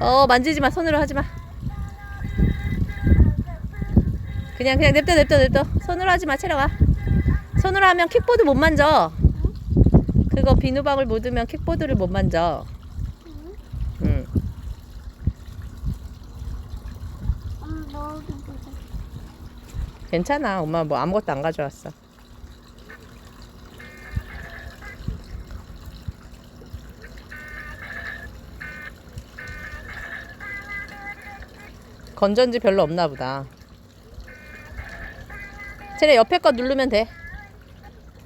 어 만지지 마 손으로 하지 마. 그냥 그냥 냅둬 냅둬 냅둬 손으로 하지 마 채령아. 손으로 하면 킥보드 못 만져. 그거 비누방울 묻으면 킥보드를 못 만져. 응. 괜찮아. 엄마 뭐 아무것도 안 가져왔어. 건전지 별로 없나 보다. 쟤네 옆에 거 누르면 돼.